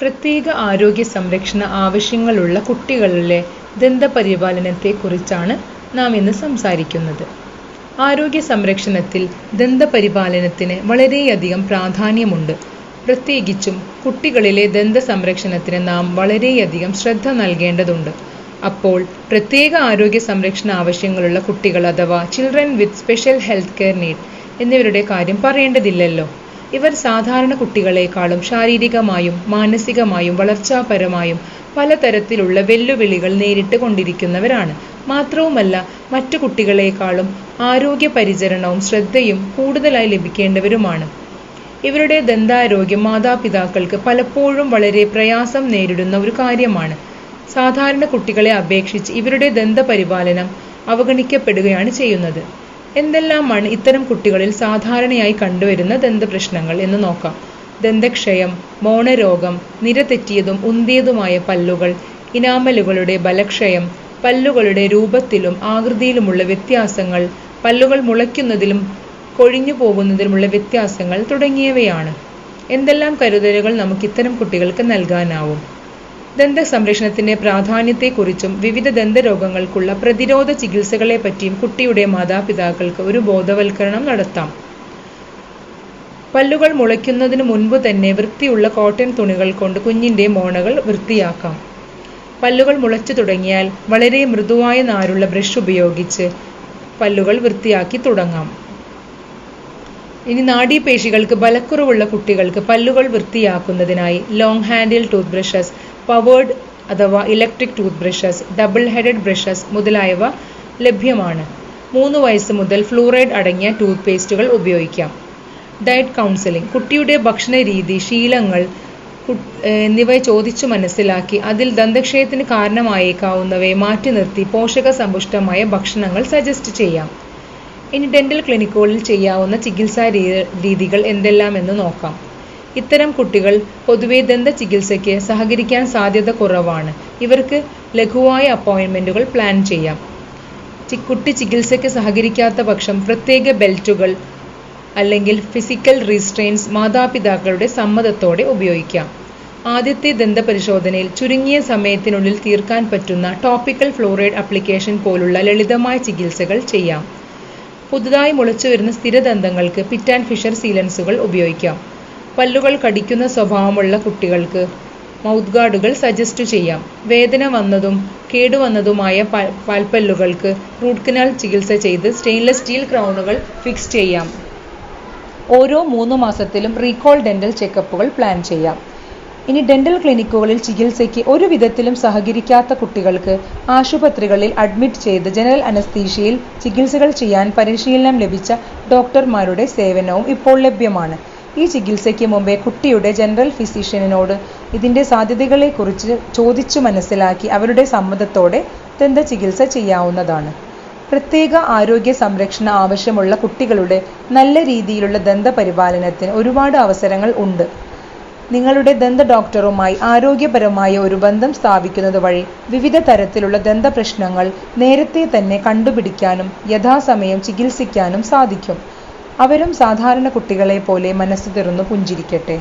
പ്രത്യേക ആരോഗ്യ സംരക്ഷണ ആവശ്യങ്ങളുള്ള കുട്ടികളിലെ ദന്തപരിപാലനത്തെക്കുറിച്ചാണ് നാം ഇന്ന് സംസാരിക്കുന്നത്. ആരോഗ്യ സംരക്ഷണത്തിൽ ദന്തപരിപാലനത്തിന് വളരെയധികം പ്രാധാന്യമുണ്ട്. പ്രത്യേകിച്ചും കുട്ടികളിലെ ദന്ത സംരക്ഷണത്തിന് നാം വളരെയധികം ശ്രദ്ധ നൽകേണ്ടതുണ്ട്. അപ്പോൾ പ്രത്യേക ആരോഗ്യ സംരക്ഷണ ആവശ്യങ്ങളുള്ള കുട്ടികൾ അഥവാ children with special health care need എന്നിവരുടെ കാര്യം പറയേണ്ടതില്ലല്ലോ. ഇവർ സാധാരണ കുട്ടികളെക്കാളും ശാരീരികമായും മാനസികമായും വളർച്ചാപരമായും പലതരത്തിലുള്ള വെല്ലുവിളികൾ നേരിട്ട് കൊണ്ടിരിക്കുന്നവരാണ്. മാത്രവുമല്ല മറ്റു കുട്ടികളെക്കാളും ആരോഗ്യ പരിചരണവും ശ്രദ്ധയും കൂടുതലായി ലഭിക്കേണ്ടവരുമാണ്. ഇവരുടെ ദന്താരോഗ്യം മാതാപിതാക്കൾക്ക് പലപ്പോഴും വളരെ പ്രയാസം നേരിടുന്ന ഒരു കാര്യമാണ്. സാധാരണ കുട്ടികളെ അപേക്ഷിച്ച് ഇവരുടെ ദന്തപരിപാലനം അവഗണിക്കപ്പെടുകയാണ് ചെയ്യുന്നത്. എന്തെല്ലാമാണ് ഇത്തരം കുട്ടികളിൽ സാധാരണയായി കണ്ടുവരുന്ന ദന്തപ്രശ്നങ്ങൾ എന്ന് നോക്കാം. ദന്തക്ഷയം, മോണരോഗം, നിരതെറ്റിയതും ഉന്തിയതുമായ പല്ലുകൾ, ഇനാമലുകളുടെ ബലക്ഷയം, പല്ലുകളുടെ രൂപത്തിലും ആകൃതിയിലുമുള്ള വ്യത്യാസങ്ങൾ, പല്ലുകൾ മുളയ്ക്കുന്നതിലും കൊഴിഞ്ഞു പോകുന്നതിലുമുള്ള വ്യത്യാസങ്ങൾ തുടങ്ങിയവയാണ്. എന്തെല്ലാം കരുതലുകൾ നമുക്ക് ഇത്തരം കുട്ടികൾക്ക് നൽകാനാവും? ദന്തസംരക്ഷണത്തിന്റെ പ്രാധാന്യത്തെക്കുറിച്ചും വിവിധ ദന്തരോഗങ്ങൾക്കുള്ള പ്രതിരോധ ചികിത്സകളെപ്പറ്റിയും കുട്ടിയുടെ മാതാപിതാക്കൾക്ക് ഒരു ബോധവൽക്കരണം നടത്താം. പല്ലുകൾ മുളയ്ക്കുന്നതിന് മുൻപ് തന്നെ വൃത്തിയുള്ള കോട്ടൺ തുണികൾ കൊണ്ട് കുഞ്ഞിന്റെ മോണകൾ വൃത്തിയാക്കാം. പല്ലുകൾ മുളച്ചു തുടങ്ങിയാൽ വളരെ മൃദുവായ നാരുള്ള ബ്രഷ് ഉപയോഗിച്ച് പല്ലുകൾ വൃത്തിയാക്കി തുടങ്ങാം. ഇനി നാഡീപേശികൾക്ക് ബലക്കുറവുള്ള കുട്ടികൾക്ക് പല്ലുകൾ വൃത്തിയാക്കുന്നതിനായി long handle tooth brushes, powered അഥവാ electric tooth brushes, double headed brushes മുതലായവ ലഭ്യമാണ്. മൂന്ന് വയസ്സ് മുതൽ ഫ്ലൂറൈഡ് അടങ്ങിയ ടൂത്ത് പേസ്റ്റുകൾ ഉപയോഗിക്കാം. ഡയറ്റ് കൗൺസിലിംഗ് കുട്ടിയുടെ ഭക്ഷണ രീതി ശീലങ്ങൾ എന്നിവ ചോദിച്ചു മനസ്സിലാക്കി അതിൽ ദന്തക്ഷയത്തിന് കാരണമായേക്കാവുന്നവയെ മാറ്റി നിർത്തി പോഷക സമ്പുഷ്ടമായ ഭക്ഷണങ്ങൾ സജസ്റ്റ് ചെയ്യാം. ഇനി ഡെന്റൽ ക്ലിനിക്കുകളിൽ ചെയ്യാവുന്ന ചികിത്സാ രീതികൾ എന്തെല്ലാമെന്ന് നോക്കാം. ഇത്തരം കുട്ടികൾ പൊതുവെ ദന്ത ചികിത്സയ്ക്ക് സഹകരിക്കാൻ സാധ്യത കുറവാണ്. ഇവർക്ക് ലഘുവായ അപ്പോയിന്റ്മെന്റുകൾ പ്ലാൻ ചെയ്യാം. കുട്ടി ചികിത്സയ്ക്ക് സഹകരിക്കാത്ത പക്ഷം പ്രത്യേക ബെൽറ്റുകൾ അല്ലെങ്കിൽ ഫിസിക്കൽ റീസ്ട്രെയിൻസ് മാതാപിതാക്കളുടെ സമ്മതത്തോടെ ഉപയോഗിക്കാം. ആദ്യത്തെ ദന്ത പരിശോധനയിൽ ചുരുങ്ങിയ സമയത്തിനുള്ളിൽ തീർക്കാൻ പറ്റുന്ന ടോപ്പിക്കൽ ഫ്ലോറൈഡ് അപ്ലിക്കേഷൻ പോലുള്ള ലളിതമായ ചികിത്സകൾ ചെയ്യാം. പുതുതായി മുളച്ചു വരുന്ന സ്ഥിരദന്തങ്ങൾക്ക് പിറ്റ് ആൻഡ് ഫിഷർ സീലൻസുകൾ ഉപയോഗിക്കാം. പല്ലുകൾ കടിക്കുന്ന സ്വഭാവമുള്ള കുട്ടികൾക്ക് മൗത്ത് ഗാർഡുകൾ സജസ്റ്റ് ചെയ്യാം. വേദന വന്നതും കേടുവന്നതുമായ പാൽപ്പല്ലുകൾക്ക് റൂട്ട് കനാൽ ചികിത്സ ചെയ്ത് സ്റ്റെയിൻലെസ് സ്റ്റീൽ ക്രൗണുകൾ ഫിക്സ് ചെയ്യാം. ഓരോ മൂന്ന് മാസത്തിലും റീകോൾ ഡെന്റൽ ചെക്കപ്പുകൾ പ്ലാൻ ചെയ്യാം. ഇനി ഡെന്റൽ ക്ലിനിക്കുകളിൽ ചികിത്സയ്ക്ക് ഒരു വിധത്തിലും സഹകരിക്കാത്ത കുട്ടികൾക്ക് ആശുപത്രികളിൽ അഡ്മിറ്റ് ചെയ്ത് ജനറൽ അനസ്തീഷ്യയിൽ ചികിത്സകൾ ചെയ്യാൻ പരിശീലനം ലഭിച്ച ഡോക്ടർമാരുടെ സേവനവും ഇപ്പോൾ ലഭ്യമാണ്. ഈ ചികിത്സയ്ക്ക് മുമ്പേ കുട്ടിയുടെ ജനറൽ ഫിസിഷ്യനോട് ഇതിന്റെ സാധ്യതകളെക്കുറിച്ച് ചോദിച്ചു മനസ്സിലാക്കി അവരുടെ സമ്മതത്തോടെ ദന്ത ചികിത്സ ചെയ്യാവുന്നതാണ്. പ്രത്യേക ആരോഗ്യ സംരക്ഷണ ആവശ്യമുള്ള കുട്ടികളുടെ നല്ല രീതിയിലുള്ള ദന്ത പരിപാലനത്തിന് ഒരുപാട് അവസരങ്ങൾ ഉണ്ട്. നിങ്ങളുടെ ദന്ത ഡോക്ടറുമായി ആരോഗ്യപരമായ ഒരു ബന്ധം സ്ഥാപിക്കുന്നത് വഴി വിവിധ തരത്തിലുള്ള ദന്ത പ്രശ്നങ്ങൾ നേരത്തെ തന്നെ കണ്ടുപിടിക്കാനും യഥാസമയം ചികിത്സിക്കാനും സാധിക്കും. അവരും സാധാരണ കുട്ടികളെപ്പോലെ മനസ്സ് തുറന്നു പുഞ്ചിരിക്കട്ടെ.